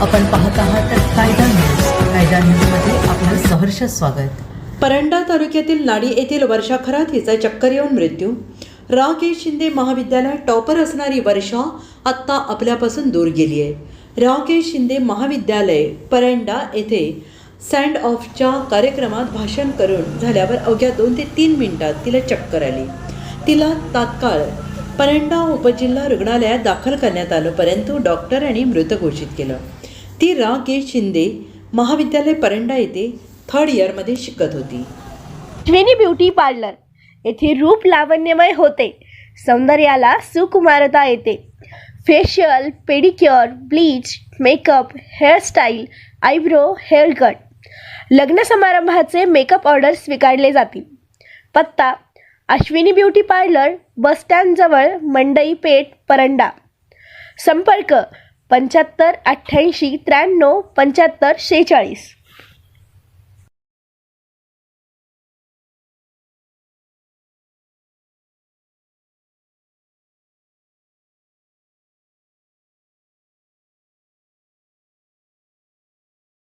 आपण पाहत आहात कायदा न्यूज. कायदा न्यूजमध्ये आपलं सहर्ष स्वागत. परंडा तालुक्यातील नाडी येथील वर्षा खरात हिचा चक्कर येऊन मृत्यू. राकेश शिंदे महाविद्यालयात टॉपर असणारी वर्षा आत्ता आपल्यापासून दूर गेली आहे. राकेश शिंदे महाविद्यालय परंडा येथे सँड ऑफच्या कार्यक्रमात भाषण करून झाल्यावर अवघ्या दोन ते तीन मिनिटात तिला चक्कर आली. तिला तात्काळ परंडा उपजिल्हा रुग्णालयात दाखल करण्यात आलं परंतु डॉक्टरांनी मृत घोषित केलं. ती रा के शिंदे महाविद्यालय परंडा येथे थर्ड इयरमध्ये शिकत होती. अश्विनी ब्युटी पार्लर येथे रूप लावण्यमय होते. सौंदर्याला सुकुमारता येते. Facial pedicure bleach makeup hairstyle eyebrow haircut लग्न समारंभाचे मेकअप ऑर्डर स्वीकारले जातील. पत्ता अश्विनी ब्युटी पार्लर बसस्टँडजवळ मंडई पेठ परंडा. संपर्क पंच्याहत्तर अठ्ठ्याऐंशी त्र्याण्णव पंच्याहत्तर शेहेचाळीस.